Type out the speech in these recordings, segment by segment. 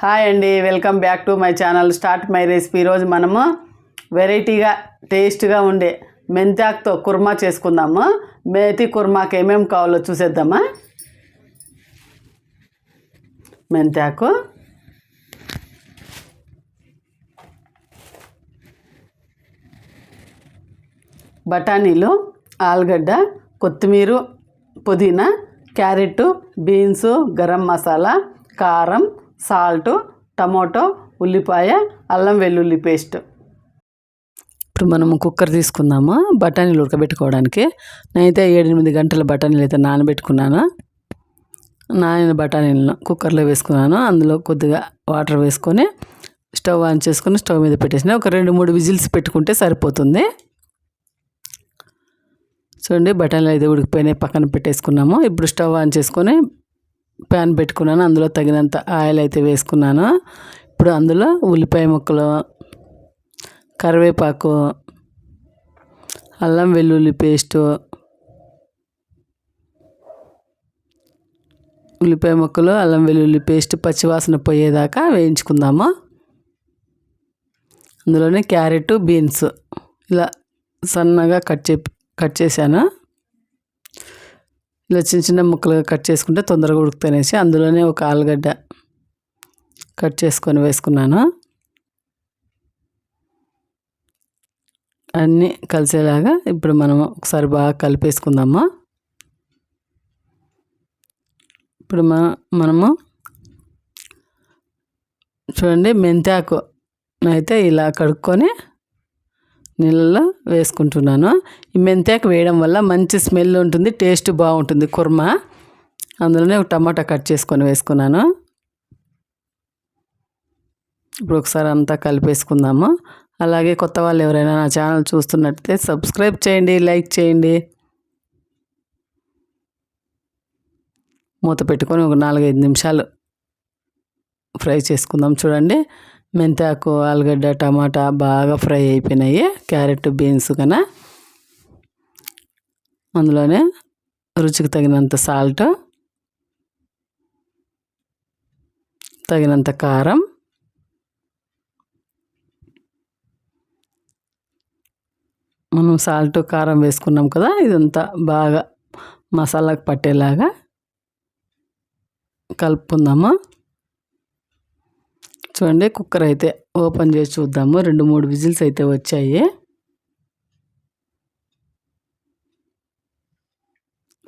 Hi అండి welcome back to my channel start my recipe. ఈరోజు మనము వెరైటీగా టేస్ట్గా ఉండే మెంతాకుతో కుర్మా చేసుకుందాము. మేతి కుర్మాకి ఏమేమి కావాలో చూసేద్దామా? మెంతాకు. బఠానీలు ఆలుగడ్డ కొత్తిమీర పుదీనా క్యారెట్ బీన్స్ గరం మసాలా కారం సాల్ట్ టమాటో ఉల్లిపాయ అల్లం వెల్లుల్లి పేస్ట్. ఇప్పుడు మనము కుక్కర్ తీసుకుందాము? బఠానీలు ఉడకబెట్టుకోవడానికి. నేనైతే ఏడెనిమిది గంటల బఠానీలు అయితే నానబెట్టుకున్నాను. నానిన బఠానీలను కుక్కర్లో వేసుకున్నాను. అందులో కొద్దిగా వాటర్ వేసుకొని స్టవ్ ఆన్ చేసుకొని స్టవ్ మీద పెట్టేసిన ఒక రెండు మూడు విజిల్స్ పెట్టుకుంటే సరిపోతుంది. చూడండి బఠానీలు అయితే ఉడికిపోయినాయి. పక్కన పెట్టేసుకున్నాము. ఇప్పుడు స్టవ్ ఆన్ చేసుకొని ప్యాన్ పెట్టుకున్నాను. అందులో తగినంత ఆయిల్ అయితే వేసుకున్నాను. ఇప్పుడు అందులో ఉల్లిపాయ ముక్కలు కరివేపాకు అల్లం వెల్లుల్లి పేస్టు ఉల్లిపాయ ముక్కలు అల్లం వెల్లుల్లి పేస్ట్ పచ్చివాసన పోయేదాకా వేయించుకుందాము. అందులోనే క్యారెట్ బీన్స్ ఇలా సన్నగా కట్ చే కట్ చేశాను. ఇలా చిన్న చిన్న ముక్కలుగా కట్ చేసుకుంటే తొందరగా ఉడుకుతానేసి అందులోనే ఒక ఆలుగడ్డ కట్ చేసుకొని వేసుకున్నాను. అన్నీ కలిసేలాగా ఇప్పుడు మనం ఒకసారి బాగా కలిపేసుకుందాము. ఇప్పుడు మన మనము చూడండి మెంతాకు అయితే ఇలా కడుక్కొని నీళ్ళలో వేసుకుంటున్నాను. ఈ మెంతాకు వేయడం వల్ల మంచి స్మెల్ ఉంటుంది టేస్ట్ బాగుంటుంది. కుర్మా. అందులోనే ఒక టమాటా కట్ చేసుకొని వేసుకున్నాను. ఇప్పుడు ఒకసారి అంతా కలిపేసుకుందాము. అలాగే కొత్త వాళ్ళు ఎవరైనా నా ఛానల్ చూస్తున్నట్టయితే సబ్స్క్రైబ్ చేయండి లైక్ చేయండి. మూత పెట్టుకొని ఒక నాలుగైదు నిమిషాలు ఫ్రై చేసుకుందాం చూడండి. మెంతాకు ఆలుగడ్డ టమాటా బాగా ఫ్రై అయిపోయినాయి. క్యారెట్ బీన్స్ కన్నా అందులోనే రుచికి తగినంత సాల్ట్ తగినంత కారం మనం సాల్ట్ కారం వేసుకున్నాం కదా ఇదంతా బాగా మసాలాకు పట్టేలాగా కలుపుకుందాము? చూడండి కుక్కర్ అయితే ఓపెన్ చేసి చూద్దాము. రెండు మూడు విజిల్స్ అయితే వచ్చాయి.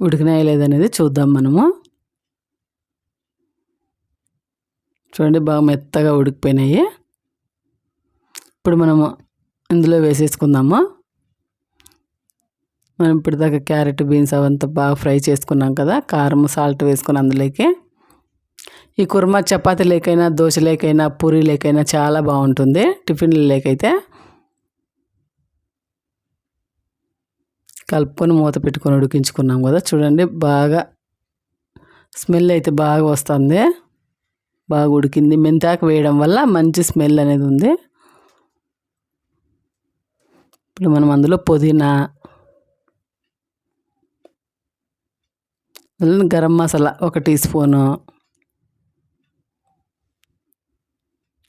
ఉడికినాయ లేదనేది చూద్దాం మనము. చూడండి బాగా మెత్తగా ఉడికిపోయినాయి. ఇప్పుడు మనము ఇందులో వేసేసుకుందాము. మనం ఇప్పటిదాకా క్యారెట్ బీన్స్ అవంతా బాగా ఫ్రై చేసుకున్నాం కదా కారం సాల్ట్ వేసుకుని అందులోకి ఈ కుర్మా చపాతీ లేకైనా దోశ లేకైనా పూరీ లేకైనా చాలా బాగుంటుంది. టిఫిన్లు లేకైతే కలుపుకొని మూత పెట్టుకొని ఉడికించుకున్నాం కదా. చూడండి బాగా స్మెల్ అయితే బాగా వస్తుంది. బాగా ఉడికింది. మెంతాకు వేయడం వల్ల మంచి స్మెల్ అనేది ఉంది. ఇప్పుడు మనం అందులో పుదీనా గరం మసాలా ఒక టీ స్పూను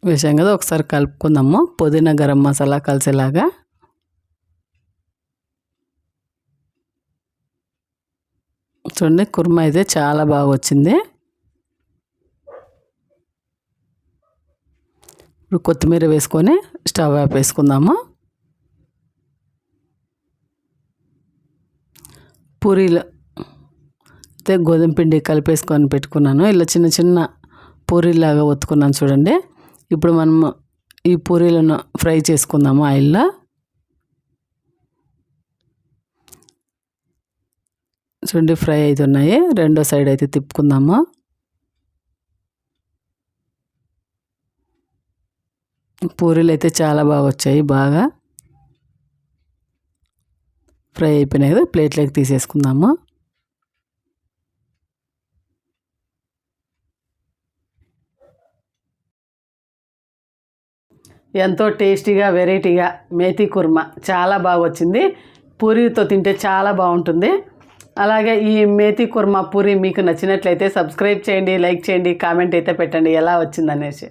వేసాం కదా ఒకసారి కలుపుకుందాము. పుదీనా గరం మసాలా కలిసేలాగా. చూడండి కుర్మా అయితే చాలా బాగా వచ్చింది. ఇప్పుడు కొత్తిమీర వేసుకొని స్టవ్ ఆపేసుకుందాము పూరీలు అయితే గోధుమ పిండి కలిపేసుకొని పెట్టుకున్నాను. ఇలా చిన్న చిన్న పూరీలాగా ఒత్తుకున్నాను చూడండి. ఇప్పుడు మనము ఈ పూరీలను ఫ్రై చేసుకుందాము ఆయిల్లో? చూడండి ఫ్రై అవుతున్నాయి రెండో సైడ్ అయితే తిప్పుకుందాము? పూరీలు అయితే చాలా బాగా వచ్చాయి బాగా. ఫ్రై అయిపోయినాయి కదా ప్లేట్లోకి తీసేసుకుందాము? ఎంతో టేస్టీగా వెరైటీగా మేతి కుర్మా చాలా బాగా వచ్చింది పూరీతో తింటే చాలా బాగుంటుంది. అలాగే ఈ మేతి కుర్మా పూరి మీకు నచ్చినట్లయితే సబ్స్క్రైబ్ చేయండి లైక్ చేయండి కామెంట్ అయితే పెట్టండి ఎలా వచ్చిందనేసి.